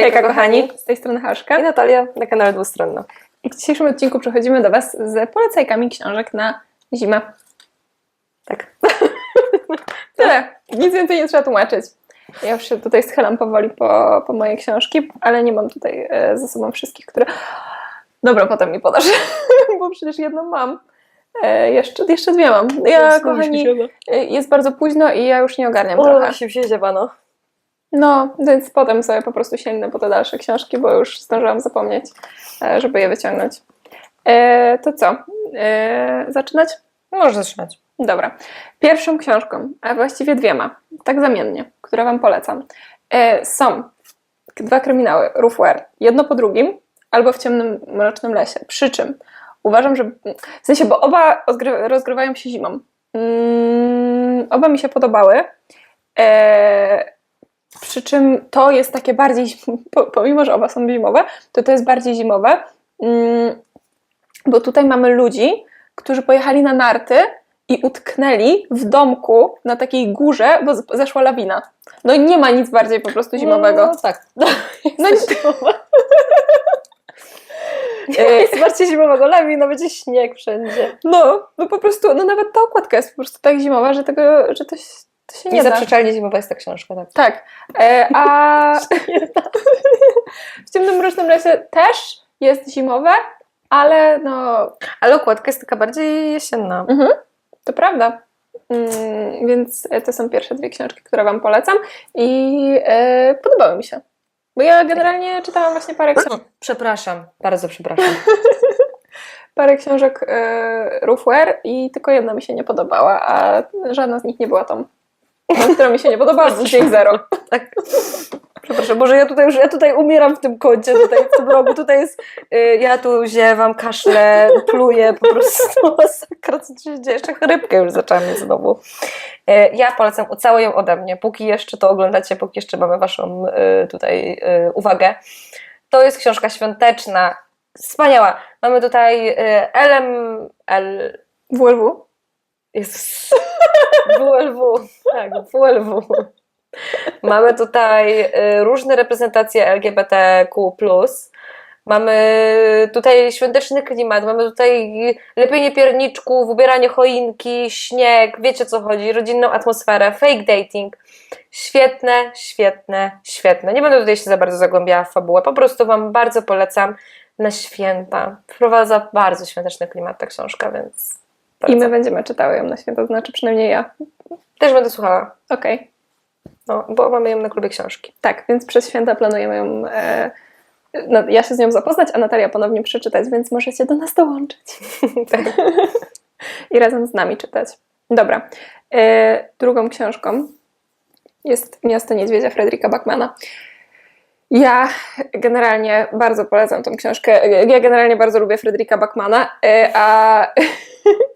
Hejka kochani, z tej strony Haszka I Natalia na kanale Dwustronna. i w dzisiejszym odcinku przechodzimy do Was z polecajkami książek na zimę. Tak. Tyle, nic więcej nie trzeba tłumaczyć. Ja już się tutaj schylam powoli po, po moje książki, ale nie mam tutaj e, ze sobą wszystkich, które... Dobra, potem mi podasz, bo przecież jedną mam. E, jeszcze, jeszcze dwie mam. Ja, kochani, e, jest bardzo późno i ja już nie ogarniam trochę. O, się wzięziewano. No, więc potem sobie po prostu sięgnę po te dalsze książki, bo już zdążyłam zapomnieć, e, żeby je wyciągnąć. E, to co? E, zaczynać? Możesz zaczynać. Dobra. Pierwszą książką, a właściwie dwiema, tak zamiennie, które Wam polecam, e, są dwa kryminały Roofware, jedno po drugim, albo w ciemnym, mrocznym lesie. Przy czym uważam, że. W sensie, bo oba rozgry- rozgrywają się zimą. Mm, oba mi się podobały. E, przy czym to jest takie bardziej, po- pomimo że oba są zimowe, to to jest bardziej zimowe, mm, bo tutaj mamy ludzi, którzy pojechali na narty i utknęli w domku na takiej górze, bo zeszła lawina. No i nie ma nic bardziej po prostu zimowego. No, tak. No, Jest bardziej zimowego. Lawina, będzie śnieg wszędzie. no, no po prostu, no nawet ta okładka jest po prostu tak zimowa, że tego, że to, to się nie. Niezaprzeczalnie zimowa jest ta książka, tak. Tak, e, a w ciemnym mrocznym lesie też jest zimowe, ale no, Ale okładka jest taka bardziej jesienna. mhm, to prawda. Mm, więc to są pierwsze dwie książki, które Wam polecam i e, podobały mi się. Bo ja generalnie czytałam właśnie parę książek. Przepraszam, bardzo przepraszam. parę książek e, i tylko jedna mi się nie podobała, a żadna z nich nie była tą, tą która mi się nie był dzień zero. Tak. Przepraszam, może ja tutaj już, ja tutaj umieram w tym kącie, tutaj w tym rogu, tutaj jest, y, ja tu ziewam, kaszlę, pluję, po prostu masakra, co się dzieje, jeszcze chrypkę już zaczęłam mieć znowu. Y, ja polecam całą ją ode mnie, póki jeszcze to oglądacie, póki jeszcze mamy waszą y, tutaj y, uwagę. To jest książka świąteczna, wspaniała. Mamy tutaj y, LML, WLW. Jest WLW, tak, WLW. Mamy tutaj y, różne reprezentacje LGBTQ+. Mamy tutaj świąteczny klimat, mamy tutaj lepienie pierniczków, ubieranie choinki, śnieg, wiecie co chodzi, rodzinną atmosferę, fake dating. Świetne, świetne, świetne. Nie będę tutaj się za bardzo zagłębiała w fabułę, po prostu Wam bardzo polecam na święta. Wprowadza bardzo świąteczny klimat ta książka, więc I polecam. my będziemy czytały ją na święto, to znaczy przynajmniej ja. też będę słuchała. Okej. No, bo mamy ją na klubie książki. Tak, więc przez święta planujemy ją. E, no, ja się z nią zapoznać, a Natalia ponownie przeczytać, więc możecie do nas dołączyć. I razem z nami czytać. Dobra. E, drugą książką jest Miasto Niedźwiedzia Fredrika Bachmana. Ja generalnie bardzo polecam tą książkę. Ja generalnie bardzo lubię Fredrika Bachmana, e, a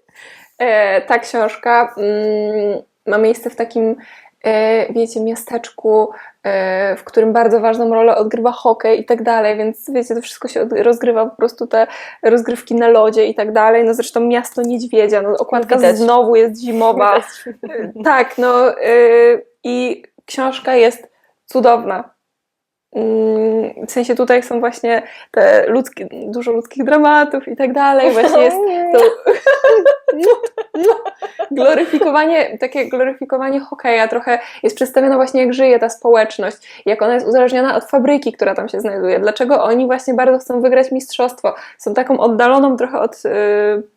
ta książka mm, ma miejsce w takim, e, wiecie, miasteczku, e, w którym bardzo ważną rolę odgrywa hokej i tak dalej, więc wiecie, to wszystko się rozgrywa po prostu te rozgrywki na lodzie i tak dalej. No zresztą miasto niedźwiedzia, no okładka Widać. znowu jest zimowa. Tak, no i książka jest cudowna. Mm, W sensie tutaj są właśnie te ludzkie, dużo ludzkich dramatów i tak dalej. Właśnie jest to gloryfikowanie, takie gloryfikowanie hokeja trochę jest przedstawione właśnie jak żyje ta społeczność, jak ona jest uzależniona od fabryki, która tam się znajduje, dlaczego oni właśnie bardzo chcą wygrać mistrzostwo, są taką oddaloną trochę od y,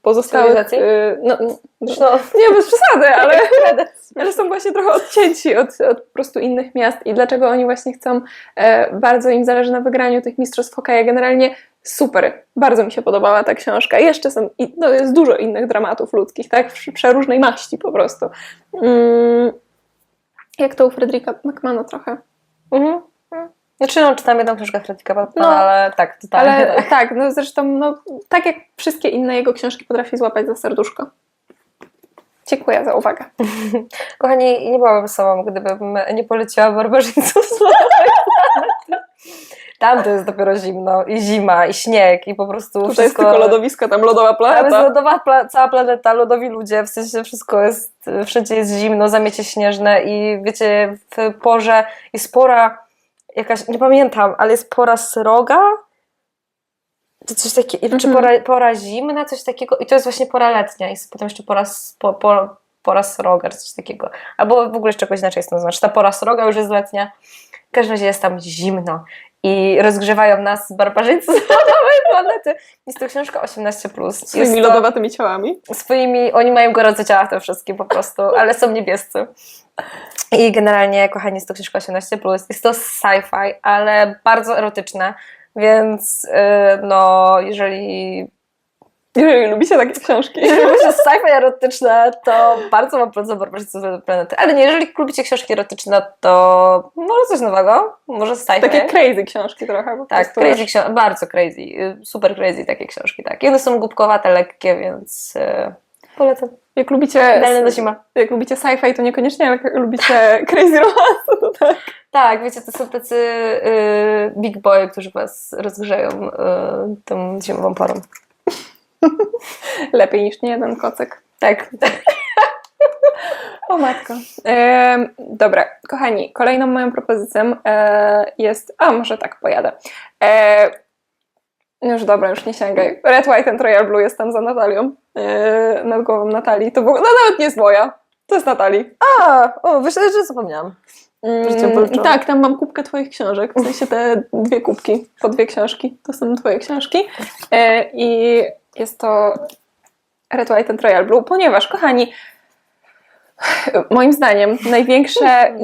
pozostałych, y, no, no, No, nie bez przesady, ale, ale są właśnie trochę odcięci od, od po prostu innych miast i dlaczego oni właśnie chcą, e, bardzo im zależy na wygraniu tych mistrzostw hokeja. Generalnie super, bardzo mi się podobała ta książka. Jeszcze są, no jest dużo innych dramatów ludzkich, tak, Prze- przeróżnej maści po prostu. Mm, jak to u Fredrika McMahona trochę. mhm. Znaczy, no, czytam jedną książkę Fredrika Batmana, No. ale tak, totalnie. Ale tak. tak, no zresztą, no, tak jak wszystkie inne jego książki potrafi złapać za serduszko. Dziękuję za uwagę. Kochani, nie byłabym sobą, gdybym nie poleciła barbarzyńców z Tam to jest dopiero zimno i zima i śnieg i po prostu Tutaj jest wszystko... tylko lodowisko, tam lodowa Tam jest planeta. lodowa pla- cała planeta, lodowi ludzie, w sensie wszystko jest, wszędzie jest zimno, zamiecie śnieżne i wiecie, w porze jest pora jakaś, nie pamiętam, ale jest pora sroga, czy coś takiego, czy Mhm. pora, pora zimna, coś takiego i to jest właśnie pora letnia i potem jeszcze pora, po, po, pora sroga, coś takiego. Albo w ogóle jeszcze jakoś inaczej jest to znaczy. Ta pora sroga już jest letnia. W każdym razie jest tam zimno i rozgrzewają nas barbarzyńcy z nowej planety. Jest to książka 18+. Plus. Swoimi to, lodowatymi ciałami. swoimi, oni mają gorące ciała te wszystkie po prostu, ale są niebiescy. I generalnie, kochani, jest to książka 18+. Plus. Jest to sci-fi, ale bardzo erotyczne, więc yy, no, jeżeli Jeżeli lubicie takie książki. jeżeli lubicie sci-fi erotyczne, to bardzo wam polecam Barbarzyńców z Planety. Ale nie, jeżeli lubicie książki erotyczne, to może coś nowego, może sci-fi. Takie crazy książki trochę. Po Tak, crazy książki, bardzo crazy, y, super crazy takie książki, tak. I one są głupkowate, lekkie, więc y, polecam. Jak lubicie, jak lubicie sci-fi, to niekoniecznie, ale jak lubicie crazy romance, to tak. Tak, wiecie, to są tacy y, big boy, którzy was rozgrzeją y, tą zimową porą. Lepiej niż nie jeden kocek. Tak. O matko. Em, dobra, kochani, kolejną moją propozycją e, jest. A może tak pojadę. E, już dobra, już nie sięgaj. Red, White and Royal Blue jest tam za Natalią. E, nad głową Natalii. To ogóle, no nawet nie jest moja. To jest Natalii. A, o, myślę, że zapomniałam. Pożyczyłam. tak, tam mam kubkę twoich książek. W sensie te dwie kubki, po dwie książki. To są twoje książki. E, I jest to Red, White and Royal Blue, ponieważ, kochani, moim zdaniem największe mm,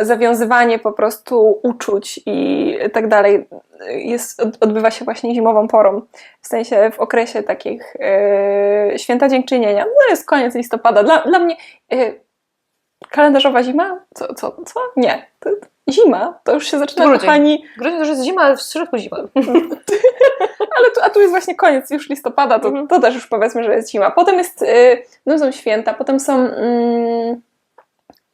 zawiązywanie po prostu uczuć i tak dalej jest, od- odbywa się właśnie zimową porą. W sensie w okresie takich e, święta dziękczynienia. No jest koniec listopada. Dla, dla mnie e, kalendarzowa zima? Co? co, co? Nie. To, zima to już się zaczyna, Grudzień. kochani, Grudzień to już jest zima, ale w środku zima. ale tu, a tu jest właśnie koniec już listopada, to, Mhm. to też już powiedzmy, że jest zima. Potem jest, y, no są święta, potem są, mm,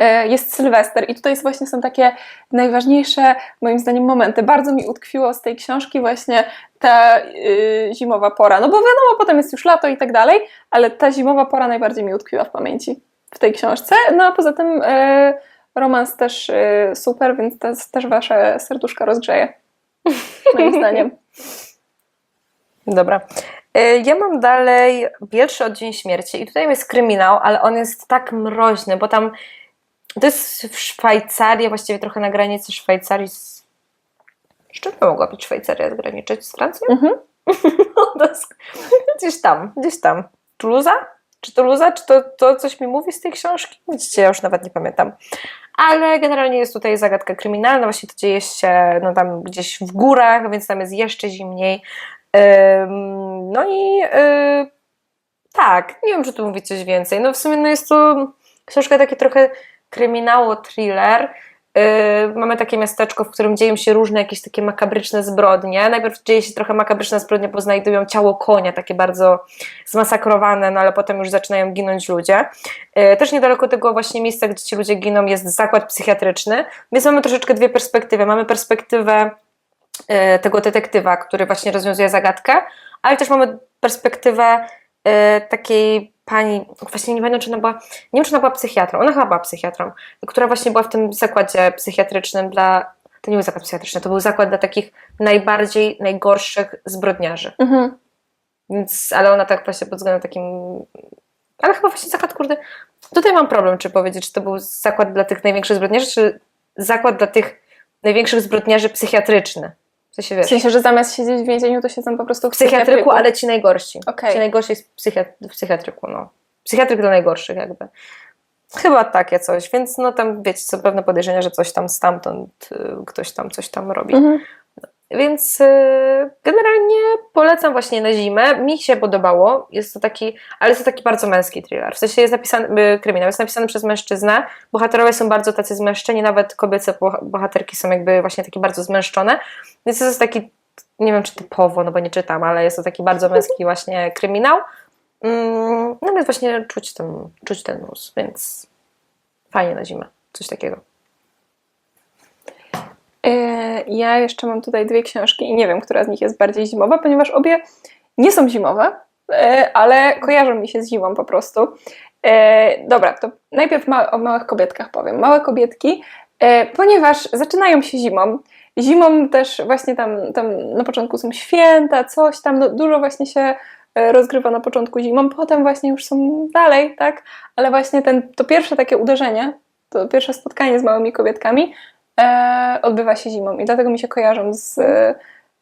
y, jest Sylwester i tutaj właśnie są takie najważniejsze moim zdaniem momenty. Bardzo mi utkwiło z tej książki właśnie ta y, zimowa pora, no bo wiadomo, potem jest już lato i tak dalej, ale ta zimowa pora najbardziej mi utkwiła w pamięci w tej książce. No a poza tym y, romans też y, super, więc to jest też wasze serduszka rozgrzeje. Moim zdaniem. Dobra. Y, Ja mam dalej Pierwszy oddzień śmierci i tutaj jest kryminał, ale on jest tak mroźny, bo tam to jest w Szwajcarii, właściwie trochę na granicy Szwajcarii z... Z czym by mogła być Szwajcaria zgraniczyć? Z Francją? Mhm. Jest gdzieś tam, gdzieś tam. Toulouse? Czy Toulouse? Czy to, to coś mi mówi z tej książki? Widzicie, ja już nawet nie pamiętam. Ale generalnie jest tutaj zagadka kryminalna, właśnie to dzieje się no, tam gdzieś w górach, więc tam jest jeszcze zimniej. Ym, No i yy, tak, nie wiem, czy tu mówić coś więcej. No w sumie no jest to książka taki trochę kryminało-thriller. Yy, mamy takie miasteczko, w którym dzieją się różne jakieś takie makabryczne zbrodnie. Najpierw dzieje się trochę makabryczna zbrodnia, bo znajdują ciało konia, takie bardzo zmasakrowane, no ale potem już zaczynają ginąć ludzie. Yy, też niedaleko tego właśnie miejsca, gdzie ci ludzie giną, jest zakład psychiatryczny. Więc mamy troszeczkę dwie perspektywy. Mamy perspektywę e, tego detektywa, który właśnie rozwiązuje zagadkę, ale też mamy perspektywę takiej pani, właśnie nie pamiętam, czy ona była, nie wiem, czy ona była psychiatrą, ona chyba była psychiatrą, która właśnie była w tym zakładzie psychiatrycznym dla, to nie był zakład psychiatryczny, to był zakład dla takich najbardziej, najgorszych zbrodniarzy. Mhm. Więc, ale ona tak właśnie pod względem takim. Ale chyba właśnie zakład, kurde. Tutaj mam problem, czy powiedzieć, czy to był zakład dla tych największych zbrodniarzy, czy zakład dla tych największych zbrodniarzy psychiatryczny. W sensie W wiesz. sensie, że zamiast siedzieć w więzieniu, to siedzą po prostu w W psychiatryku, ale ci najgorsi. Okej. Ci najgorsi jest psychiat- w psychiatryku, no. Psychiatryk dla najgorszych, jakby. Chyba takie coś, więc no tam wiecie, są pewne podejrzenia, że coś tam stamtąd y, ktoś tam coś tam robi. Mhm. Więc y, generalnie polecam właśnie na zimę. Mi się podobało. Jest to taki, ale jest to taki bardzo męski thriller. W sensie jest napisany, y, kryminał jest napisany przez mężczyznę. Bohaterowie są bardzo tacy zmęszczeni, nawet kobiece boha- bohaterki są jakby właśnie takie bardzo zmęszczone. Więc to jest taki, nie wiem czy typowo, no bo nie czytam, ale jest to taki bardzo męski właśnie kryminał. Mm, no więc właśnie czuć ten, czuć ten mus, więc fajnie na zimę. Coś takiego. E, Ja jeszcze mam tutaj dwie książki i nie wiem, która z nich jest bardziej zimowa, ponieważ obie nie są zimowe, e, ale kojarzą mi się z zimą po prostu. E, Dobra, to najpierw o małych kobietkach powiem. Małe kobietki ponieważ zaczynają się zimą. Zimą też właśnie tam, tam na początku są święta, coś tam, no, dużo właśnie się rozgrywa na początku zimą, potem właśnie już są dalej, tak? Ale właśnie ten, to pierwsze takie uderzenie, to pierwsze spotkanie z małymi kobietkami e, odbywa się zimą i dlatego mi się kojarzą z,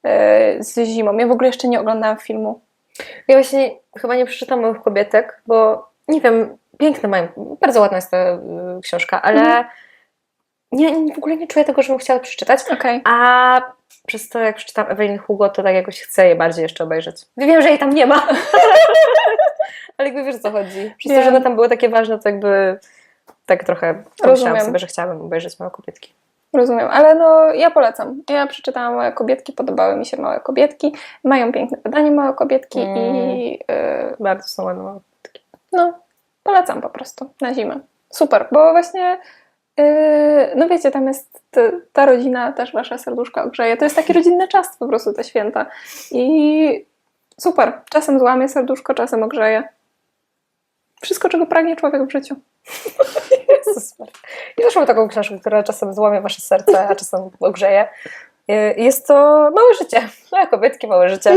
e, z zimą. Ja w ogóle jeszcze nie oglądałam filmu. Ja właśnie chyba nie przeczytam moich kobietek, bo nie wiem, piękne mają, bardzo ładna jest ta y, książka, ale Mhm. nie, w ogóle nie czuję tego, żebym chciała przeczytać. Okej. A przez to, jak przeczytam Evelyn Hugo, to tak jakoś chcę je bardziej jeszcze obejrzeć. Wiem, że jej tam nie ma. Ale jakby wiesz, o co chodzi. Przez to, że one tam były takie ważne, to jakby tak trochę Rozumiem. pomyślałam sobie, że chciałabym obejrzeć małe kobietki. Rozumiem, ale no ja polecam. Ja przeczytałam Małe Kobietki, podobały mi się Małe Kobietki. Mają piękne wydanie Małe Kobietki i y, Bardzo są ładne małe kobietki. no polecam po prostu na zimę. Super, bo właśnie y, no wiecie, tam jest ta rodzina, też wasze serduszko ogrzeje. To jest taki rodzinny czas po prostu te święta. I super, czasem złamie serduszko, czasem ogrzeje. Wszystko, czego pragnie człowiek w życiu. Jezus. Ja też mam taką książkę, która czasem złamie wasze serce, a czasem ogrzeje. Y, Jest to Małe życie. Małe kobietki, małe życie.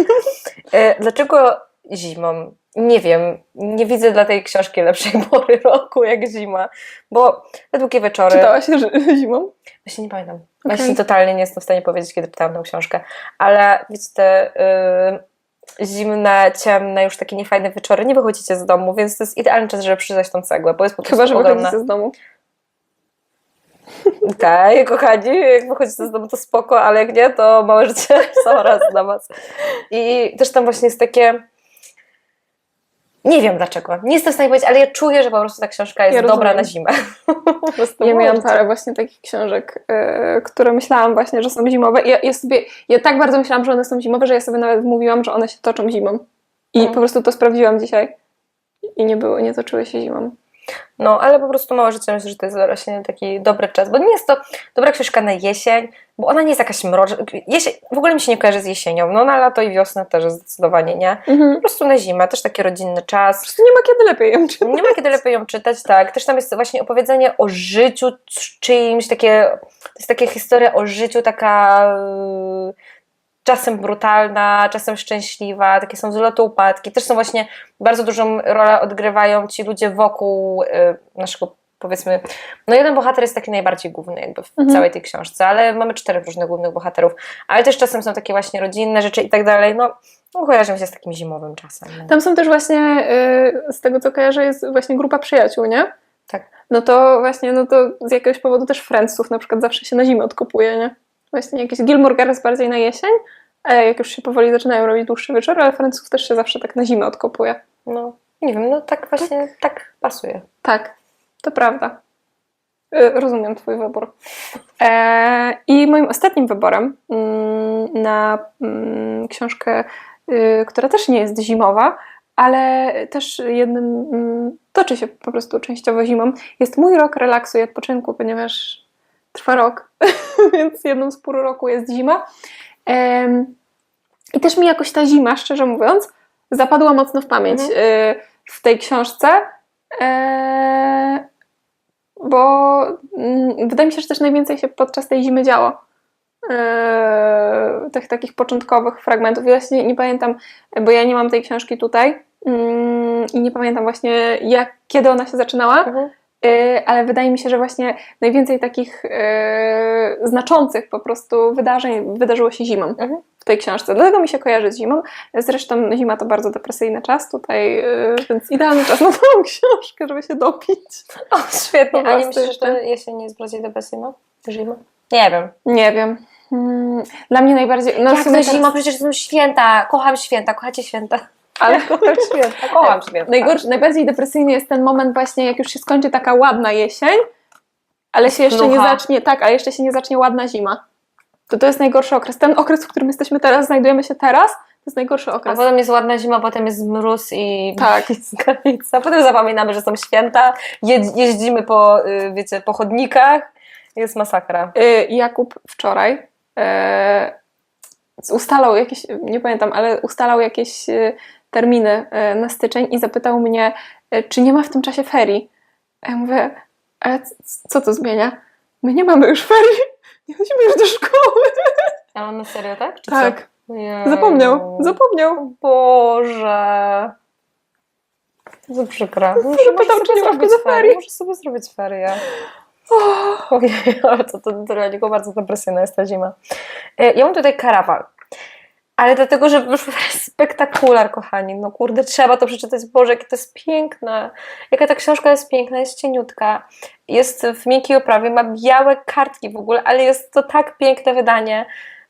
Y, Dlaczego zimą? Nie wiem. Nie widzę dla tej książki lepszej pory roku jak zima. Bo te długie wieczory... Czytałaś zimą? Właśnie nie pamiętam. Okej. Właśnie totalnie nie jestem w stanie powiedzieć, kiedy czytałam tę książkę. Ale wiecie, te y, zimne, ciemne, już takie niefajne wieczory, nie wychodzicie z domu, więc to jest idealny czas, żeby przyjrzeć tą cegłę, bo jest po prostu Chyba, że ogromna. wychodzicie z domu. Tak, kochani, jak wychodzicie z domu, to spoko, ale jak nie, to małe życie są raz dla was. I też tam właśnie jest takie... Nie wiem dlaczego. Nie jestem w stanie powiedzieć, ale ja czuję, że po prostu ta książka jest Ja dobra na zimę. Ja miałam parę właśnie takich książek, yy, które myślałam właśnie, że są zimowe. Ja, ja, sobie, ja tak bardzo myślałam, że one są zimowe, że ja sobie nawet mówiłam, że one się toczą zimą. I Mhm. po prostu to sprawdziłam dzisiaj. I nie było, nie toczyły się zimą. No, ale po prostu małe życie myślę, że to jest właśnie taki dobry czas, bo nie jest to dobra książka na jesień, bo ona nie jest jakaś mroczna. Jesień, w ogóle mi się nie kojarzy z jesienią, no na lato i wiosnę też zdecydowanie nie. Po prostu na zimę, też taki rodzinny czas. Nie ma kiedy lepiej ją czytać. Nie ma kiedy lepiej ją czytać, tak. Też tam jest właśnie opowiedzenie o życiu czyimś, takie, to jest taka historia o życiu, taka yy, czasem brutalna, czasem szczęśliwa, takie są wzloty, upadki. Też są właśnie, bardzo dużą rolę odgrywają ci ludzie wokół yy, naszego, powiedzmy, no jeden bohater jest taki najbardziej główny jakby w Mhm. całej tej książce, ale mamy czterech różnych głównych bohaterów, ale też czasem są takie właśnie rodzinne rzeczy i tak dalej, no, no kojarzą się z takim zimowym czasem. No. Tam są też właśnie, yy, z tego co kojarzę, jest właśnie grupa przyjaciół, nie? Tak. No to właśnie, no to z jakiegoś powodu też Friendsów na przykład zawsze się na zimę odkupuje, nie? Właśnie jakiś Gilmore Girls bardziej na jesień, a jak już się powoli zaczynają robić dłuższe wieczory, ale Friendsów też się zawsze tak na zimę odkopuje. No, nie wiem, no tak właśnie, tak pasuje. Tak, to prawda. Y, Rozumiem Twój wybór. E, I moim ostatnim wyborem mm, na mm, książkę, y, która też nie jest zimowa, ale też jednym mm, toczy się po prostu częściowo zimą, jest mój rok relaksu i odpoczynku, ponieważ trwa rok, więc jedną z pół roku jest zima. I też mi jakoś ta zima, szczerze mówiąc, zapadła mocno w pamięć Mhm. y, w tej książce. Eee, bo mm, wydaje mi się, że też najwięcej się podczas tej zimy działo. Eee, tych takich początkowych fragmentów. Ja właśnie nie pamiętam, bo ja nie mam tej książki tutaj mm, i nie pamiętam właśnie, jak, kiedy ona się zaczynała, Eee, ale wydaje mi się, że właśnie najwięcej takich znaczących po prostu wydarzeń wydarzyło się zimą Mhm. Tej książce. Dlatego mi się kojarzy z zimą. Zresztą zima to bardzo depresyjny czas tutaj, eee, więc idealny czas na tą książkę, żeby się dopić. O, świetnie. A nie myślisz, że jesień jest bardziej depresyjna? Zima? Nie wiem. Nie wiem. Mm, Dla mnie najbardziej. No, Jak to teraz- zima? Przecież są święta. Kocham święta. Kochacie święta? Ale Kocham święta. Kocham święta. najgorszy, najbardziej depresyjny jest ten moment właśnie, jak już się skończy taka ładna jesień, ale się jeszcze nie Nucha. zacznie, tak, a jeszcze się nie zacznie ładna zima. To to jest najgorszy okres. Ten okres, w którym jesteśmy teraz, znajdujemy się teraz, to jest najgorszy A okres. potem jest ładna zima, potem jest mróz i Tak. jest granica. Potem zapominamy, że są święta. Je, jeździmy po, y, wiecie, po chodnikach. Jest masakra. Y, Jakub wczoraj e, ustalał jakieś, nie pamiętam, ale ustalał jakieś e, terminy e, na styczeń i zapytał mnie, e, czy nie ma w tym czasie ferii. A ja mówię, ale c- co to zmienia? My nie mamy już ferii. Nie chodzimy już do szkoły. A on na serio, tak? Czy Tak. Co? Zapomniał. Zapomniał. Boże. To przykre. Muszę, pytał, czy nie masz ferii. Muszę sobie zrobić ferię. Ojej, to, to, to dla niego bardzo depresyjna jest ta zima. E, Ja mam tutaj karawal. Ale dlatego, że wyszło spektakular, kochani. No kurde, trzeba to przeczytać. Boże, jakie to jest piękne. Jaka ta książka jest piękna, jest cieniutka. Jest w miękkiej oprawie, ma białe kartki w ogóle, ale jest to tak piękne wydanie.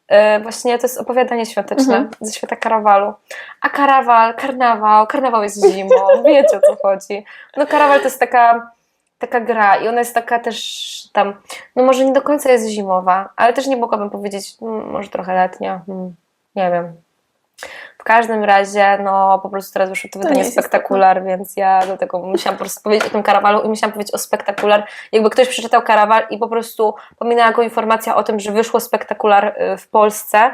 E, Właśnie to jest opowiadanie świąteczne Mhm. ze świata karawalu. A karawal, karnawał, karnawał jest zimą, wiecie o co chodzi. No karawal to jest taka, taka gra i ona jest taka też tam, no może nie do końca jest zimowa, ale też nie mogłabym powiedzieć, mm, może trochę letnia, hmm, nie wiem. W każdym razie, no po prostu teraz wyszło to nie wydanie jest spektakular, więc ja do tego musiałam po prostu powiedzieć o tym karawalu i musiałam powiedzieć o spektakular. Jakby ktoś przeczytał karawal i po prostu pominęła go informacja o tym, że wyszło spektakular y, w Polsce,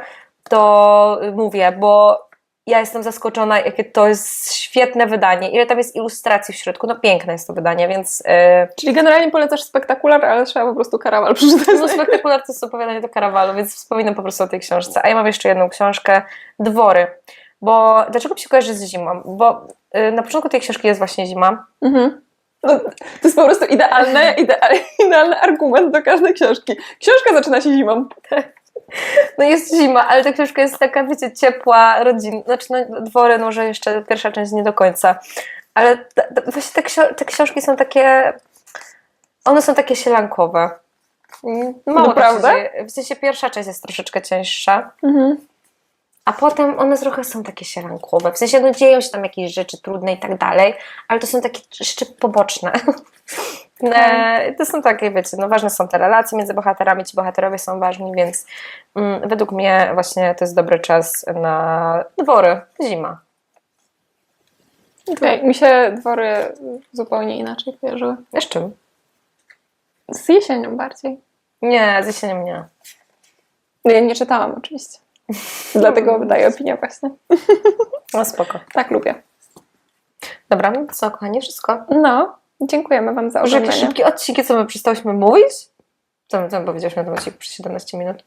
to mówię, bo ja jestem zaskoczona, jakie to jest świetne wydanie. Ile tam jest ilustracji w środku. No piękne jest to wydanie, więc y, Czyli generalnie polecasz spektakular, ale trzeba po prostu karawal przeczytać. no spektakular to jest opowiadanie do karawalu, więc wspominam po prostu o tej książce. A ja mam jeszcze jedną książkę, Dwory. Bo dlaczego mi się kojarzy z zimą? Bo y, na początku tej książki jest właśnie zima. Mhm. No, to jest po prostu idealny, idealny, idealny argument do każdej książki. Książka zaczyna się zimą. No jest zima, ale ta książka jest taka, wiecie, ciepła, rodzinna. Znaczy, no, dwory, no, może jeszcze pierwsza część nie do końca. Ale ta, ta, właśnie te, ksio- te książki są takie. One są takie sielankowe. Mm, Mało Naprawdę? dzieje. W sensie pierwsza część jest troszeczkę cięższa. Mhm. A potem one trochę są takie sielankowe. W sensie, no dzieją się tam jakieś rzeczy trudne i tak dalej, ale to są takie jeszcze poboczne. E, to są takie, wiecie, no ważne są te relacje między bohaterami, ci bohaterowie są ważni, więc mm, według mnie właśnie to jest dobry czas na dwory, zima. Okej, Mi się dwory zupełnie inaczej kojarzyły. Z czym? Z jesienią bardziej. Nie, z jesienią nie. Ja nie czytałam oczywiście. Dlatego wydaję opinię właśnie. No spoko. Tak lubię. Dobra, no to co, kochani, wszystko. No, dziękujemy Wam za Może oglądanie. szybkie odcinki, co my przestałyśmy mówić? Co my, co my powiedziałyśmy na tym odcinku przez 17 minut?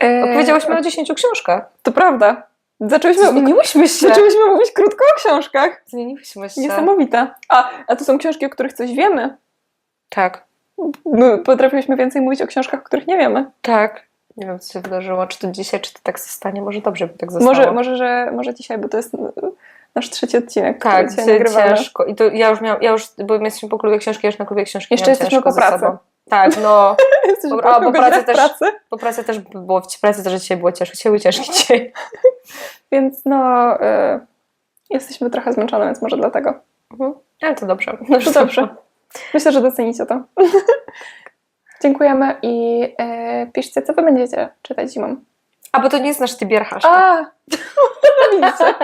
Eee, Opowiedziałyśmy o 10 książkach. To prawda. Zaczęłyśmy, Zmieniłyśmy się. zaczęłyśmy mówić krótko o książkach. Zmieniłyśmy się. Niesamowite. A, a to są książki, o których coś wiemy. Tak. My potrafiłyśmy więcej mówić o książkach, o których nie wiemy. Tak. Nie wiem, co się wydarzyło. Czy to dzisiaj, czy to tak zostanie? Może dobrze by tak zostało. Może, może, że, może dzisiaj, bo to jest nasz trzeci odcinek, tak, dzisiaj nagrywamy. ciężko. I to ja już miałam, ja już, bo jesteśmy po klubie książki, ja już na klubie książki Jeszcze jesteśmy po pracy. Tak, no. Po a, godzinach pracy też- pracy, Po pracy też było, w pracy też dzisiaj było ciężko. Dzisiaj był ciężki dzień. więc no, y, jesteśmy trochę zmęczone, więc może dlatego. Mhm. Ale to dobrze. To dobrze. Myślę, że docenicie to. Dziękujemy i y, piszcie, co wy będziecie czytać zimą. A, bo to nie jest nasz tybierchasz. A, widzicie.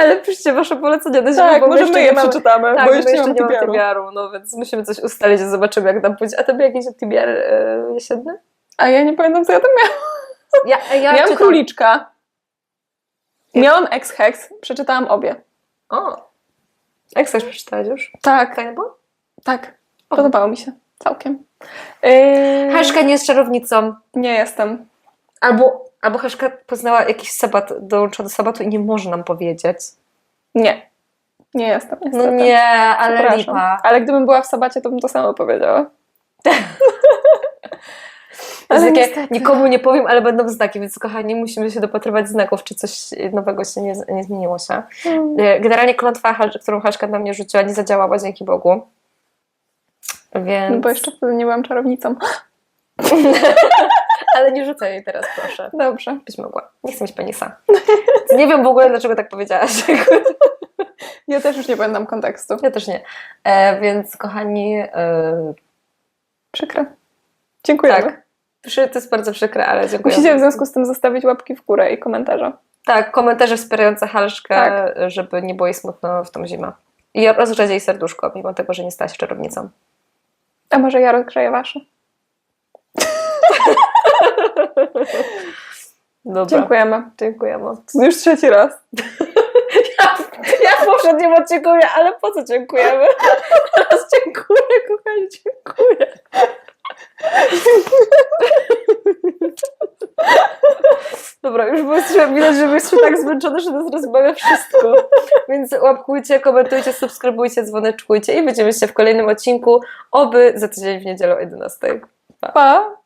Ale piszcie wasze polecenia do Tak, bo może my je mamy- przeczytamy, Tak, bo jeszcze, jeszcze nie nie mam mam tybiaru. tybiaru, no więc musimy coś ustalić, zobaczymy jak nam pójdzie. A tobie jakiś tybiar e, jesienny? A ja nie pamiętam, co ja tam miałam. Ja, ja Miałam czytam- króliczka. Miałam ex-hex, przeczytałam obie. O! Chcesz przeczytać już? Tak, Fajne było? tak. Podobało mi się. Całkiem. Yy, Haszka nie jest czarownicą. Nie jestem. Albo, albo Haszka poznała jakiś sabat, dołącza do sabatu i nie może nam powiedzieć. Nie. Nie jestem, No niestety. nie, ale Przepraszam. lipa. Ale gdybym była w sabacie, to bym to samo powiedziała. Ale niestety. nikomu nie powiem, ale będą znaki, więc kochani, musimy się dopatrywać znaków, czy coś nowego się nie, nie zmieniło się. E, Generalnie klątwa, którą Haszka na mnie rzuciła, nie zadziałała, dzięki Bogu. Więc... No bo jeszcze wtedy nie byłam czarownicą. Ale nie rzucaj jej teraz, proszę. Dobrze. Byś mogła. Nie chcę mieć penisa. Nie wiem w ogóle, dlaczego tak powiedziałaś. Ja też już nie pamiętam kontekstu. Ja też nie. E, więc kochani, e, Przykre. Dziękujemy. tak. Przy- To jest bardzo przykre, ale dziękuję. Musicie w związku z tym zostawić łapki w górę i komentarze. Tak, komentarze wspierające Halszkę, Tak. żeby nie było jej smutno w tą zimę. I rozgrzać jej serduszko, mimo tego, że nie stała się czarownicą. A może ja rozgrzeję wasze? Dobra. Dziękujemy. Dziękujemy. To już trzeci raz. Ja w poprzednim odcinku mówię, ale po co dziękujemy? Teraz dziękuję, kochani, dziękuję. Dobra, już jesteśmy, widać, że jesteśmy tak zmęczone, że nas rozbawia wszystko. Więc łapkujcie, komentujcie, subskrybujcie, dzwoneczkujcie i widzimy się w kolejnym odcinku, oby za tydzień w niedzielę o 11. Pa!